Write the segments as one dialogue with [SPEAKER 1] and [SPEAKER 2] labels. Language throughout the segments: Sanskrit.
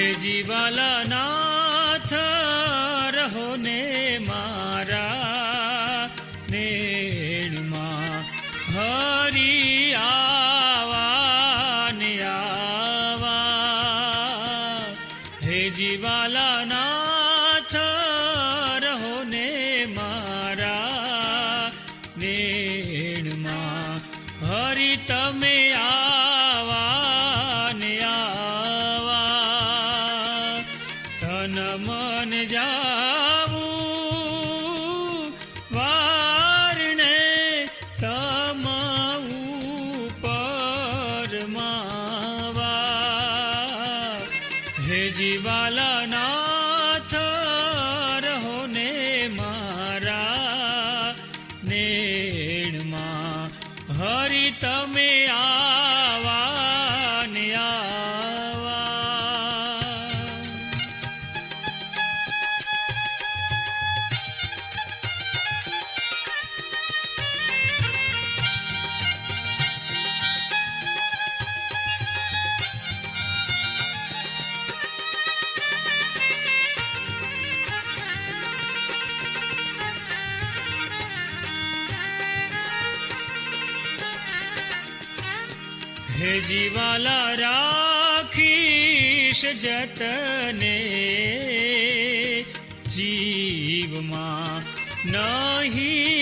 [SPEAKER 1] હે જીવાલા નાથ રહો ને મારા નેણમાં હરી આવા ને આવા. હે જીવાલા નાથ હરી તમે આવા જતને જીવમાં નહીં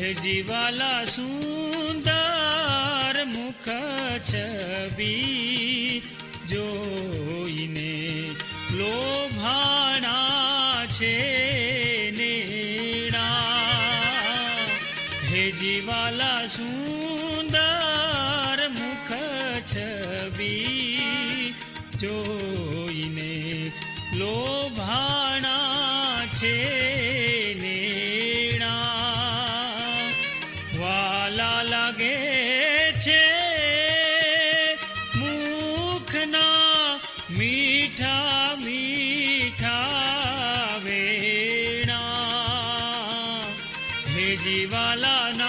[SPEAKER 1] હે જીવાલા સુંદર મુખ છબી જોઈને લોભાણા છે નેડા હે જીવાલા સુંદર जीवाला ना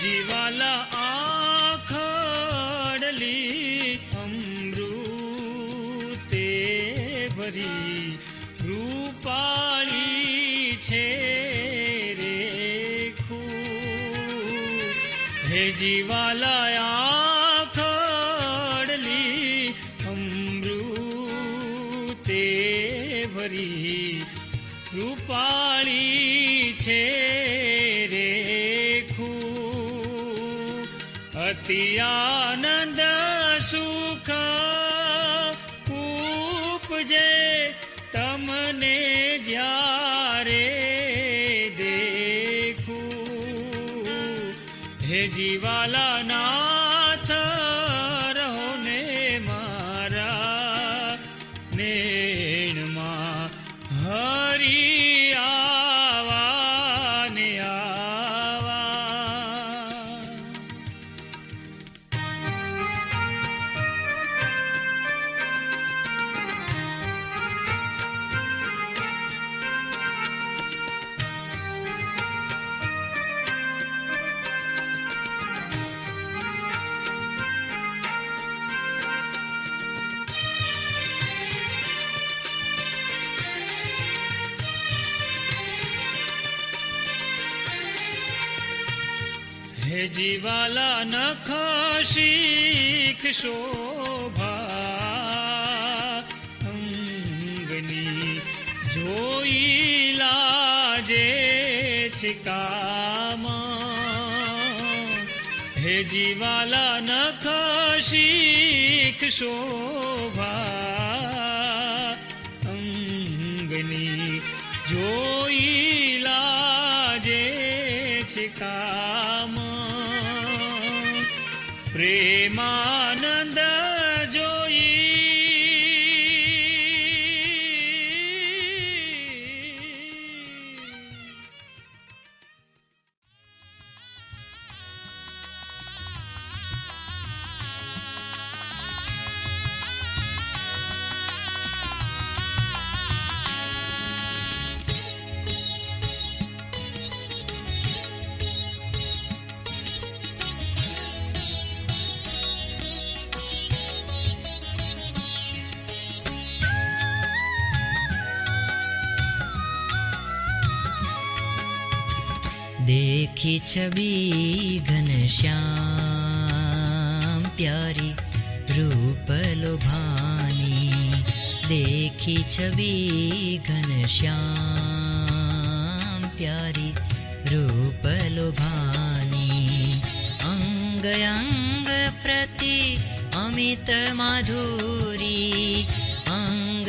[SPEAKER 1] જીવાલા આખડલી અમૃતે ભરી રૂપાળી છે રેખું. હે જીવાલા અતિ આનંદ સુખ ઉપજે તમને જ્યાં જીવાલા નખ શીખશો ભા અંગની જોઈ લાજે છિકામાં હે જીવાલા નખ શીખશો ભા
[SPEAKER 2] देखी छवि घनश्याम प्यारी रूप लोभानी। देखी छवि घनश्याम प्यारी रूप लोभानी। अंग अंग प्रति अमित माधुरी। अंग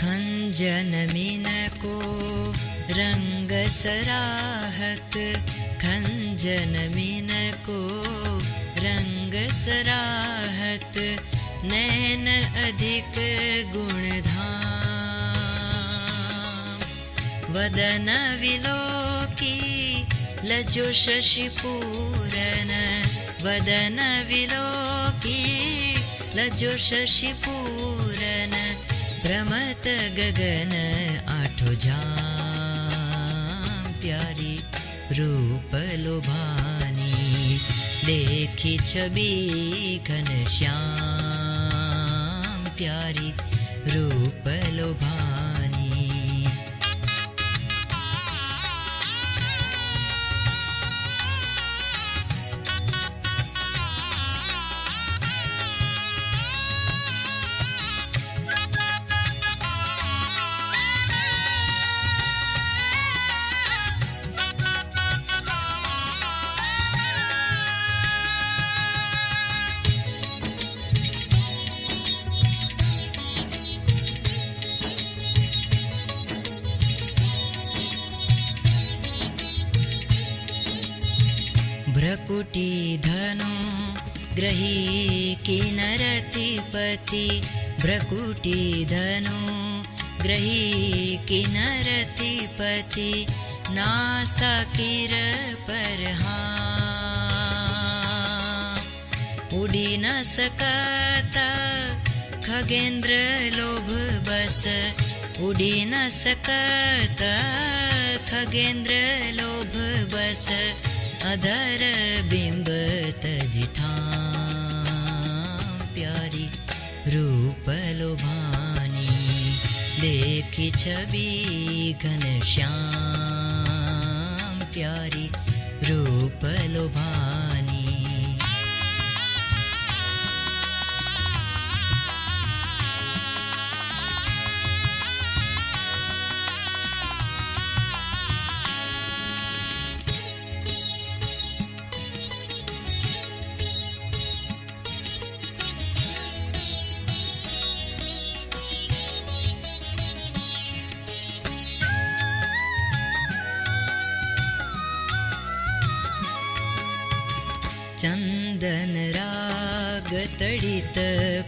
[SPEAKER 2] खंजन मिन को रंग सराहत खंजन मिन को रंग सराहत नैन अधिक गुणधाम। वदन विलोकी लजो शशिपूरन। वदन विलोकी लजो शशिपूरन भ्रमत गगन आठो जाम प्यारी रूप लोभानी। देखी छवि घनश्याम प्यारी रूप लोभानी भ्रकुटी धनु ग्रही किनरतिपति। भ्रकुटी धनु ग्रही किनरतिपति। नासा किर परहा। उडी न सकता खगेंद्र लोभ बस। उडी न सकता खगेंद्र लोभ बस अधर बिंब तजिठा प्यारी रूप लोभानी। देखी छवि घनश्याम प्यारी रूप लोभानी चन्दन राग तडित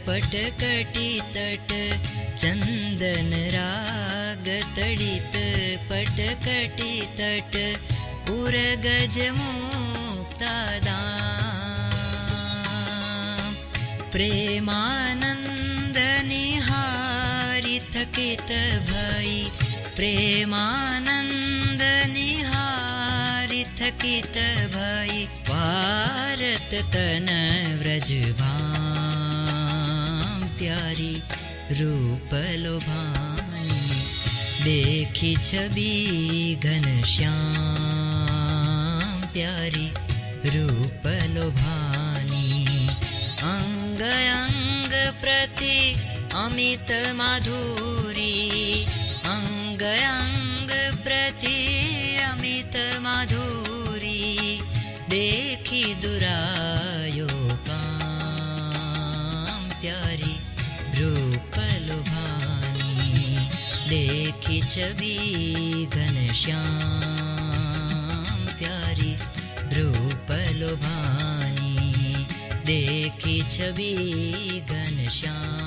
[SPEAKER 2] पटकटि तट चन्दन राग तडित पटकटि तट पुरगज मुक्तादा प्रेमानन्द निहारि थकित भई प्रेमानन्द निहारि थकित भई भारत तन व्रजभां प्यारी रूप लोभानी देखी छवि घनश्याम प्यारी रूप लोभानी अङ्ग अङ्ग प्रति अमित माधुरी अङ्ग छवि घनश्याम प्यारी रूप रूपलोभानी देखी छवि घनश्याम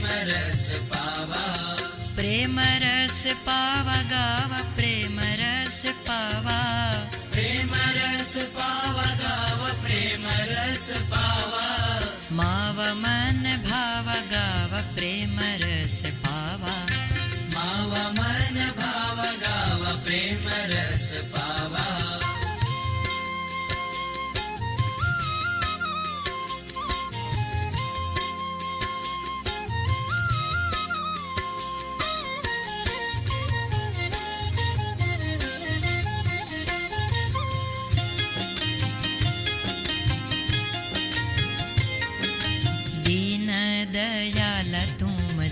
[SPEAKER 2] प्रेम रस पावा।
[SPEAKER 3] प्रेम रस पावा
[SPEAKER 2] गाव प्रेम रस पावा।
[SPEAKER 3] प्रेम रस पावा गाव प्रेम रस पावा।
[SPEAKER 2] माव मन भाव गाव प्रेम रस पावा।
[SPEAKER 3] माव मन भाव गाव प्रेम रस पावा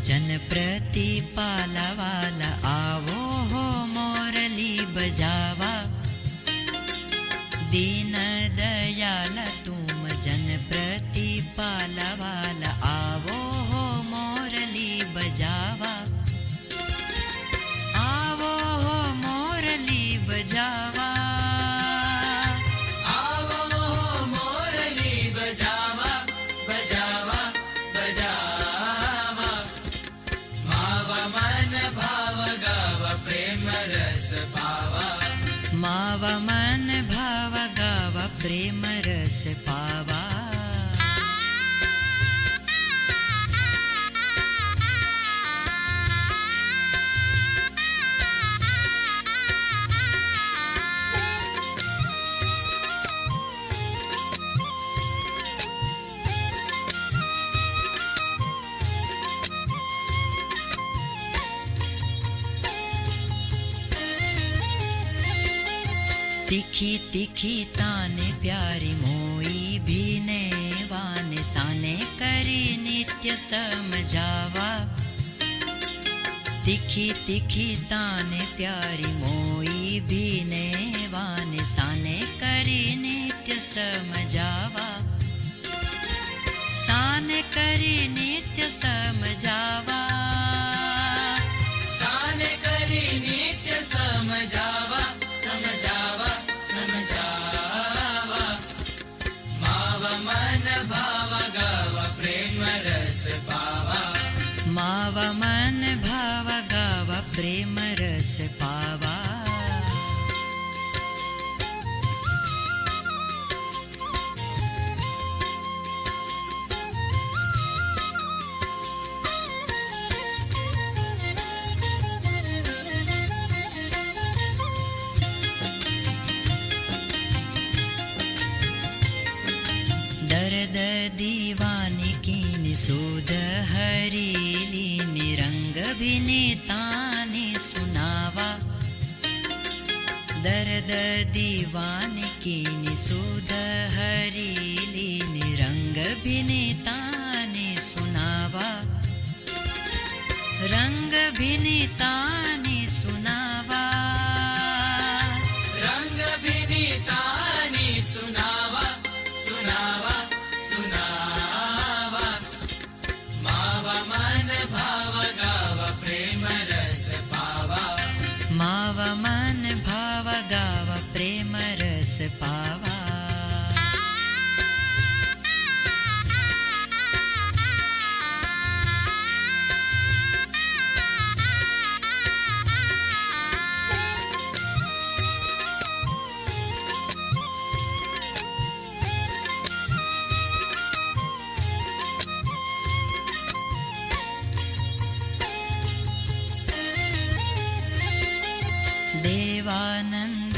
[SPEAKER 2] जन प्रति पाला वाला आवो हो मोरली बजावा। दीन दयाल तुम जन प्रति पाला
[SPEAKER 3] माव मन भाव गाव प्रेम रस पावा।
[SPEAKER 2] तिखी ताने प्यारी मोई भीने वाने साने करी नित्य समझावा। तिखी तिखी ताने प्यारी मोई भीने वाने साने करी नित्य समझावा। साने करी नित्य समझावा। शरद दीवान कीन
[SPEAKER 3] सुध हरीलीन रंग भिनेता ने सुनावा। रंग भिनेता
[SPEAKER 2] देवानंद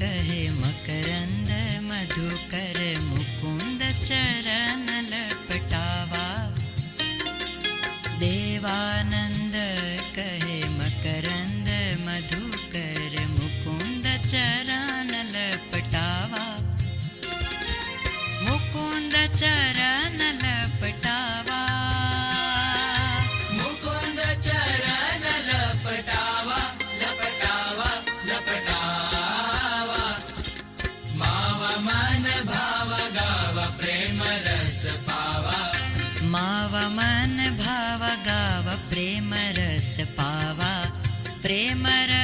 [SPEAKER 2] कहे मकरंद मधुकर मुकुंद चरण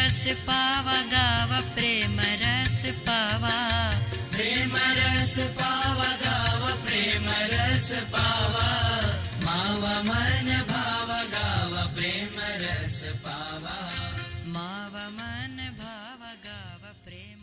[SPEAKER 2] रस पावा गावा प्रेम रस पावा
[SPEAKER 3] प्रेम रस पावा गावा प्रेम रस पावा
[SPEAKER 2] मावा मन भावा गावा प्रेम रस पावा
[SPEAKER 3] मावा मन भावा गावा प्रेम